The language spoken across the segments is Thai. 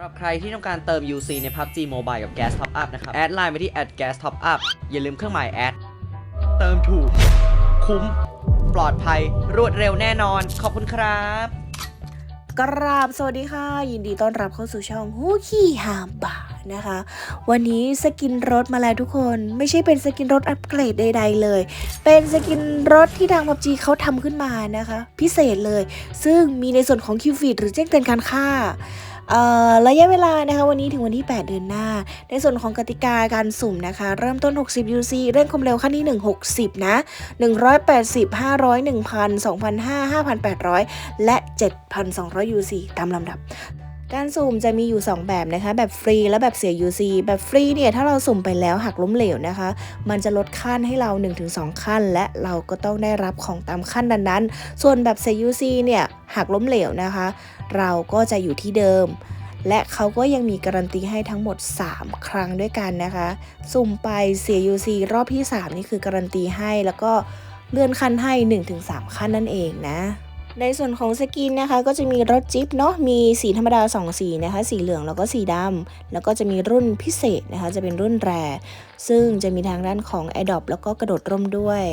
ำหรับใครที่ต้องการเติม UC ใน PUBG Mobile กับ Gas Top Up นะครับ แอดไลน์ไปที่ @gas top up อย่าลืมเครื่องหมายแอด เติมถูก คุ้ม ปลอดภัย รวดเร็วแน่นอน ขอบคุณครับ กราบสวัสดีค่ะ ยินดีต้อนรับเข้าสู่ช่องฮูขี้หามบ่านะคะ วันนี้สกินรถมาแล้วทุกคนไม่ใช่เป็นสกินรถอัปเกรดใด ๆ เลย เป็นสกินรถที่ทางพับจีเขาทำขึ้นมานะคะ พิเศษเลย ซึ่งมีในส่วนของคิวฟีดหรือแจ้งเตือนการค่า ระยะเวลานะคะวันนี้ถึงวันที่ 8 เดือนหน้า ในส่วนของกติกาการสุ่มนะคะ เริ่มต้น 60 UC เร่งความเร็วขั้นที่ 1 60 นะ 180 500 1,000 2,500 5,800 และ 7,200 UC ตามลำดับ การสุ่มจะมีอยู่ 2 แบบนะคะ แบบฟรีและแบบเสีย UC แบบฟรีเนี่ยถ้าเราสุ่มไปแล้วหักล้มเหลวนะคะ มันจะลดขั้นให้เรา 1-2 ขั้น และเราก็ต้องได้รับของตามขั้นนั้นๆ ส่วนแบบเสีย UC เนี่ยหักล้มเหลวนะคะ เราก็จะอยู่ที่เดิม และเขาก็ยังมีการันตีให้ทั้งหมด 3 ครั้งด้วยกันนะคะ สุ่มไปเสีย UC รอบที่ 3 นี่คือการันตีให้แล้วก็เลื่อนขั้นให้ 1-3 ขั้นนั่นเองนะ ในส่วนของสกินนะคะก็จะมีรถจิ๊บเนาะมีสีธรรมดา 2 สีนะคะสีเหลืองแล้วก็สีดำแล้วก็จะมีรุ่นพิเศษนะคะจะเป็นรุ่นแรซึ่งจะมีทางด้านของ a d o p แล้วก็กระโดดร่มด้วย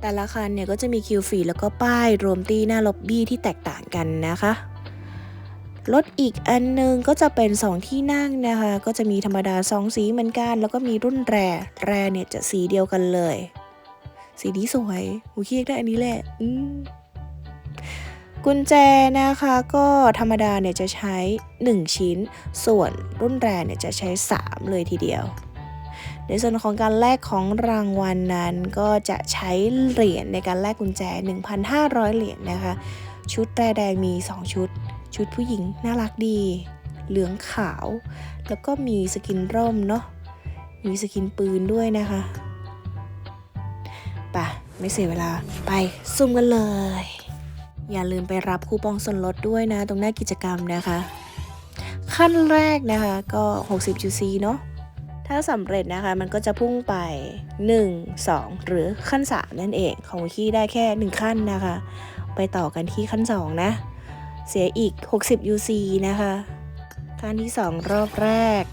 แต่ละคันเนี่ยก็จะมีคิวฟรีแล้วก็ป้ายรวมตีหน้าล็อบบี้ที่แตกต่างกันนะคะรถอีกอันนึงก็จะเป็น 2 ที่นั่งนะคะ ก็จะมีธรรมดา 2 สีเหมือนกัน แล้วก็มีรุ่นแรแรเนี่ยจะสีเดียวกันเลย สีนี้สวยหูเคียกได้อันนี้แหละ อืม กุญแจนะคะก็ธรรมดาเนี่ยจะใช้ 1 ชิ้น ส่วนรุ่นแรงเนี่ยจะใช้ 3 เลยทีเดียว ในส่วนของการแลกของรางวัลนนั้นก็จะใช้เหรียญในการแลกกุญแจ 1,500 เหรียญนะคะ ชุดแตรแดงมี 2 ชุด ชุดผู้หญิงน่ารักดี เหลืองขาว แล้วก็มีสกินร่มเนาะมีสกินปืนด้วยนะคะไปะไม่เสียเวลาไปซุ่มกันเลย อย่าลืมไปรับคูปองส่วนลดด้วยนะ ตรงหน้ากิจกรรมนะคะ ขั้นแรกนะคะก็ 60 UC เนาะถ้าสำเร็จนะคะมันก็จะพุ่งไป 1 2 หรือขั้น 3 นั่นเองของวิคีได้แค่ 1 ขั้นนะคะ ไปต่อกันที่ขั้น 2 นะ เสียอีก 60 UC นะคะขั้นที่ 2 รอบแรก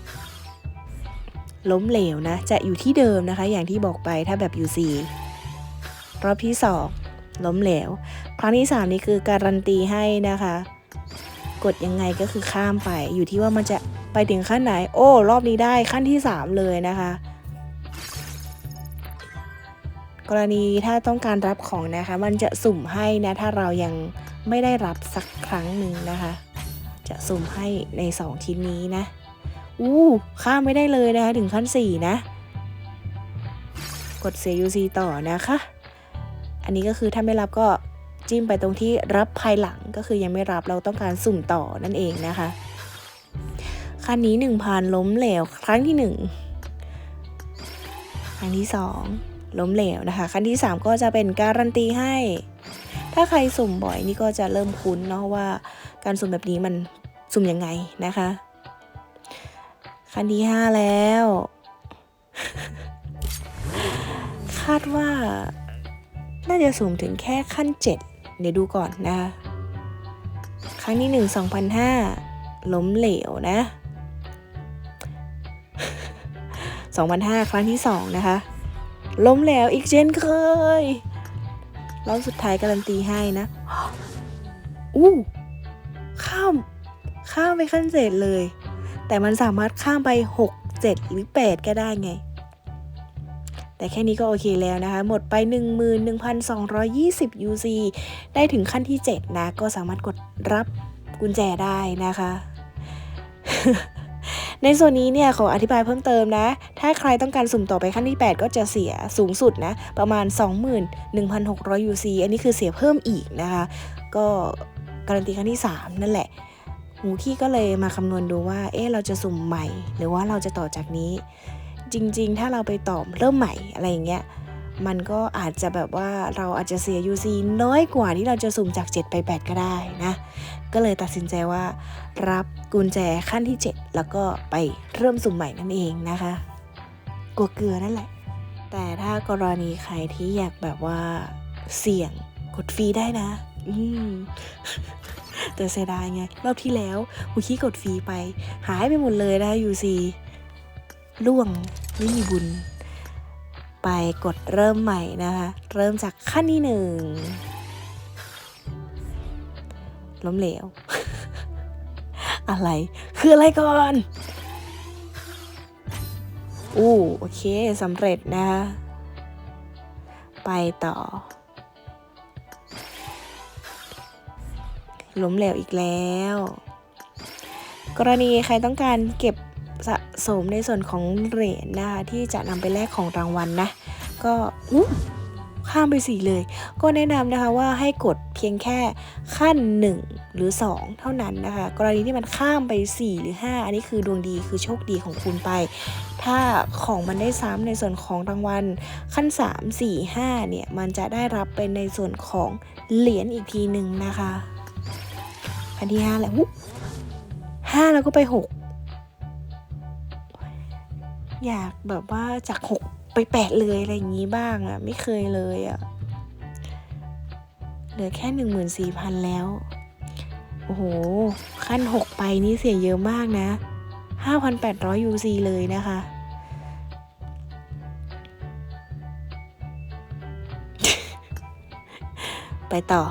ล้มเหลวนะ จะอยู่ที่เดิมนะคะ อย่างที่บอกไปถ้าแบบ UC รอบที่ 2 ล้มเหลว รั้งที่ 3 นี่คือการันตีให้นะคะ กดยังไงก็คือข้ามไป อยู่ที่ว่ามันจะไปถึงขั้นไหน โอ้ รอบนี้ได้ขั้นที่ 3 เลยนะคะ กรณีถ้าต้องการรับของนะคะ มันจะสุ่มให้นะถ้าเรายังไม่ได้รับสักครั้งหนึ่งนะคะ จะสุ่มให้ใน 2 ชิ้นนี้นะอู้ข้ามไม่ได้เลยนะคะถึงขั้น 4 นะ กดเสีย UC ต่อนะคะ อันนี้ก็คือถ้าไม่รับก็ จิ้มไปตรงที่รับภายหลังก็คือยังไม่รับเราต้องการสุ่มต่อนั่นเองนะคะคันนี้1,000ล้มเหลว ครั้งที่ 1 ครั้งที่ 2 ล้มเหลวนะคะขั้นที่ 3 ก็จะเป็นการันตีให้ ถ้าใครสุ่มบ่อยนี่ก็จะเริ่มคุ้นเนาะว่าการสุ่มแบบนี้มันสุ่มยังไงนะคะคันที่ 5 แล้ว คาดว่าน่าจะสุ่มถึงแค่ขั้น 7 เดี๋ยวดูก่อนนะคะครั้งที่1 2,005ล้มเหลวนะ2,005ครั้งที่2นะคะ ล้มเหลวอีกเช่นเคยรอบสุดท้ายการันตีให้นะอู้ข้าม ข้ามไปขั้นเจ็ดเลย แต่มันสามารถข้ามไป6 7หรือ8ก็ได้ไง แต่แค่นี้ก็โอเคแล้วนะคะ หมดไป 11,220 UC ได้ถึงขั้นที่ 7 นะ ก็สามารถกดรับกุญแจได้นะคะ ในส่วนนี้เนี่ยขออธิบายเพิ่มเติมนะ ถ้าใครต้องการสุ่มต่อไปขั้นที่ 8 ก็จะเสียสูงสุดนะ ประมาณ 21,600 UC อันนี้คือเสียเพิ่มอีกนะคะ ก็การันตีขั้นที่ 3 นั่นแหละหูขี้ก็เลยมาคำนวณดูว่า เอ๊ะ เราจะสุ่มใหม่ หรือว่าเราจะต่อจากนี้ จริง ๆ ถ้าเราไปต่อเริ่มใหม่อะไรอย่างเงี้ยมันก็อาจจะแบบว่าเราอาจจะเสีย UC น้อยกว่าที่เราจะสุ่มจาก 7 ไป 8 ก็ได้นะ ก็เลยตัดสินใจว่า รับกุญแจขั้นที่ 7 แล้วก็ไปเริ่มสุ่มใหม่นั่นเองนะคะกลัวเกลือนั่นแหละ แต่ถ้ากรณีใครที่อยากแบบว่าเสี่ยงกดฟรีได้นะ อืมแต่เสียดายไง รอบที่แล้วฮูคีกดฟรีไป หายไปหมดเลยนะยูซี ล่วงไม่มีบุญ ไปกดเริ่มใหม่นะคะ เริ่มจากขั้นที่หนึ่งล้มเหลว อะไร คืออะไรก่อนอู้โอเคสำเร็จนะคะไปต่อ ล้มเหลวอีกแล้ว กรณีใครต้องการเก็บ สะสมในส่วนของเหรียญนะคะที่จะนำไปแลกของรางวัลนะ ก็ข้ามไปสี่เลย ก็แนะนำนะคะว่าให้กดเพียงแค่ขั้น 1 หรือ 2 เท่านั้นนะคะ กรณีที่มันข้ามไป 4 หรือ 5 อันนี้คือดวงดีคือโชคดีของคุณไป ถ้าของมันได้ซ้ำในส่วนของรางวัลขั้น 3 4 5 เนี่ย มันจะได้รับเป็นในส่วนของเหรียญอีกทีหนึ่งนะคะ อันที่ 5 แหละห้าแล้วก็ไป 6 อยากแบบว่าจาก6ไป8เลยอะไรอย่างนี้บ้างอะไม่เคยเลยอะเหลือแค่14,000แล้ว โอ้โห ขั้น6ไปนี่เสียเยอะมากนะ5,800 UC เลยนะคะ ไปต่อ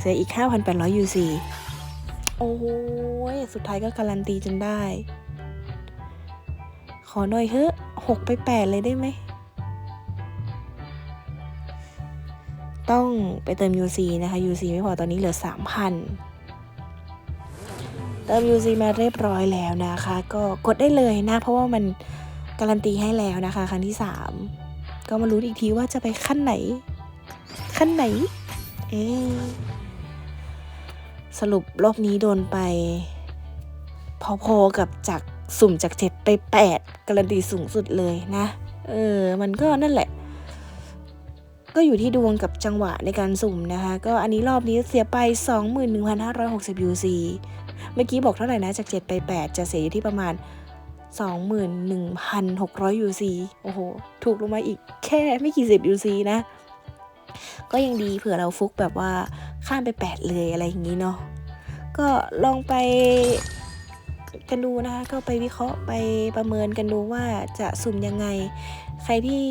เสียอีก5,800 UC โอ้ยสุดท้ายก็การันตีจนได้ ขอหน่อยเฮ้หกไปแปดเลยได้ไหม ต้องไปเติม UC นะคะ UC ไม่พอตอนนี้เหลือ 3,000 เติม UC มาเรียบร้อยแล้วนะคะ ก็กดได้เลยนะ เพราะว่ามันการันตีให้แล้วนะคะ ครั้งที่ 3 ก็มารู้อีกทีว่าจะไปขั้นไหน ขั้นไหน เอ๊สรุปรอบนี้โดนไปพอๆกับจาก สุ่มจากเจ็ดไปแปดการันตีสูงสุดเลยนะ เออ มันก็นั่นแหละ ก็อยู่ที่ดวงกับจังหวะในการสุ่มนะคะ ก็อันนี้รอบนี้เสียไป 21,560 UC เมื่อกี้บอกเท่าไหร่นะ จาก 7 ไป 8 จะเสียอยู่ที่ประมาณ 21,600 UC โอ้โห ถูกลงมาอีกแค่ไม่กี่สิบ UC นะ ก็ยังดีเผื่อเราฟุกแบบว่าข้ามไป 8 เลยอะไรอย่างนี้เนาะ ก็ลองไป กันดูนะคะก็ไปวิเคราะห์ไปประเมินกันดูว่าจะสุ่มยังไง ใครที่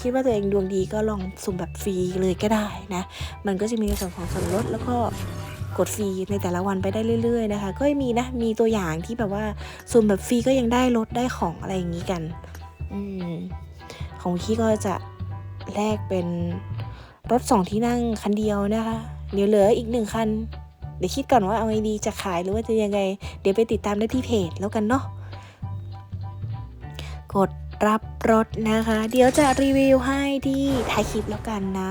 คิดว่าตัวเองดวงดีก็ลองสุ่มแบบฟรีเลยก็ได้นะ มันก็จะมีในส่วนของส่วนลดแล้วก็กดฟรีในแต่ละวันไปได้เรื่อย ๆ นะคะ ก็มีนะ มีตัวอย่างที่แบบว่าสุ่มแบบฟรีก็ยังได้ลดได้ของอะไรอย่างนี้กันอืมของพี่ก็จะแลกเป็นรถสองที่นั่งคันเดียวนะคะ เดี๋ยวเหลืออีกหนึ่งคัน เดี๋ยวคิดก่อนว่าเอาไงดีจะขายหรือว่าจะยังไง เดี๋ยวไปติดตามได้ที่เพจแล้วกันเนาะกดรับรถนะคะ เดี๋ยวจะรีวิวให้ที่ท้ายคลิปแล้วกันนะ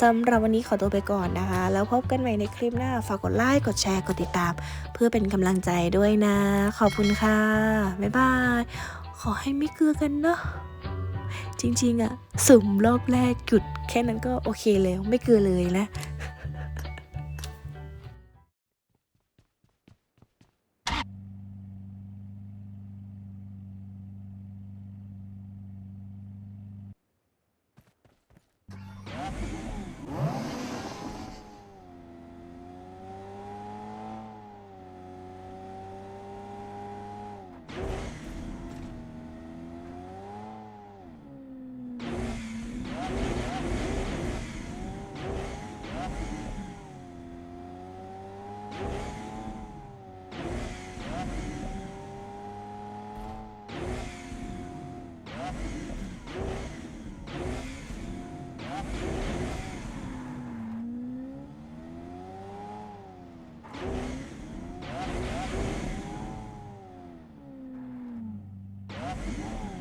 สำหรับวันนี้ขอตัวไปก่อนนะคะ แล้วพบกันใหม่ในคลิปหน้า ฝากกดไลค์ กดแชร์ กดติดตาม เพื่อเป็นกำลังใจด้วยนะ ขอบคุณค่ะ บ๊ายบาย ขอให้ไม่เกลือกันเนาะ จริงๆอะสุ่มรอบแรกหยุดแค่นั้นก็โอเคแล้ว ไม่เกลือเลยนะ Yeah. Yeah.